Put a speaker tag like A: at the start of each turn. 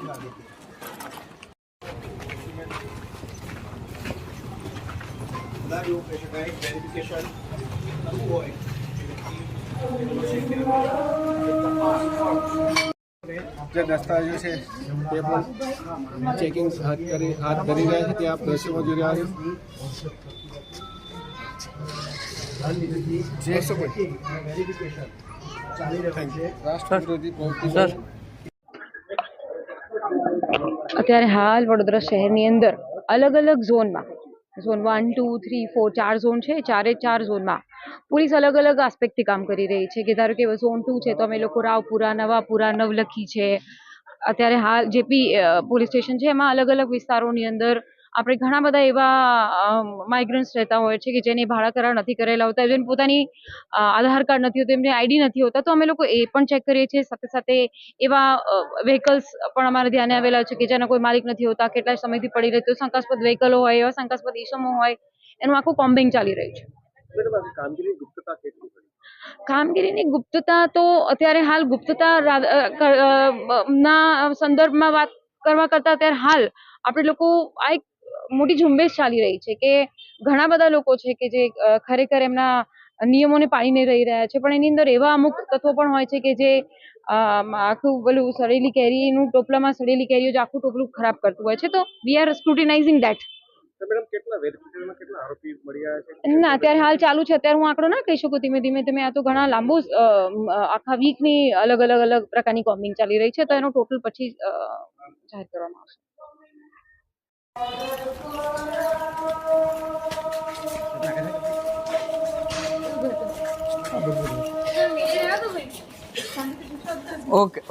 A: Lalo kasi kahit verification ng buhay,
B: જે દસ્તાવેજો છે તે પણ ચેકિંગ હાથ કરી હાથ ધરી રહ્યા છે ત્યાં દ્રશ્યો જોઈ રહ્યા છે જે
A: વેરિફિકેશન ચાલી રહ્યા છે
B: રાષ્ટ્ર વિરોધી પ્રવૃત્તિ
C: અત્યારે હાલ વડોદરા શહેરની અંદર અલગ અલગ ઝોનમાં, zone one two three four ચાર ઝોન છે, ચારે ચાર ઝોનમાં પોલીસ અલગ અલગ આસ્પેક્ટથી કામ કરી રહી છે કે ધારો કે ઝોન ટુ છે તો અમે લોકો રાવપુરા, નવાપુરા, નવલખી છે. અત્યારે હાલ જે બી પોલીસ સ્ટેશન છે એમાં અલગ અલગ વિસ્તારોની અંદર આપણે ઘણા બધા એવા માઇગ્રન્ટ્સ રહેતા હોય છે કે જેને ભાડા કરાર નથી કરેલા હોતા જેને પોતાની આધાર કાર્ડ નથી હોતું, એમને આઈડી નથી હોતા, તો અમે લોકો એ પણ ચેક કરીએ છીએ. સાથે સાથે એવા વ્હીકલ્સ પણ અમારે ધ્યાને આવેલા છે કે જેના કોઈ માલિક નથી હોતા, કેટલા સમયથી પડી રહેતો શંકાસ્પદ વ્હીકલો હોય, એવા શંકાસ્પદ ઇસમો હોય, એનું આખું કોમ્બિંગ ચાલી રહ્યું છે. કામગીરીની ગુપ્તતા તો અત્યારે હાલ ગુપ્તતા ના સંદર્ભમાં વાત કરવા કરતાં અત્યારે હાલ આપણે લોકો આ એક મોટી ઝુંબેશ ચાલી રહી છે કે ઘણા બધા લોકો છે કે જે ખરેખર એમના નિયમોને પાળી નહીં રહી રહ્યા છે. પણ એની અંદર એવા અમુક તત્વો પણ હોય છે કે જે આખું પેલું સડેલી કેરીનું ટોપલામાં સડેલી કેરીઓ જે આખું ટોપલું ખરાબ કરતું હોય છે. તો વી આર સ્ક્રુટિનાઇઝિંગ
B: છે?
C: ના અત્યારે હાલ ચાલુ છે. અત્યારે હું આંકડો ના કહી શકું. ધીમે ધીમે ધીમે આ તો ઘણા લાંબુ આખા વીકની અલગ અલગ અલગ પ્રકારની કોમ્બિંગ ચાલી રહી છે. તો એનો ટોટલ પછી જાહેર કરવામાં આવશે.
B: Okay.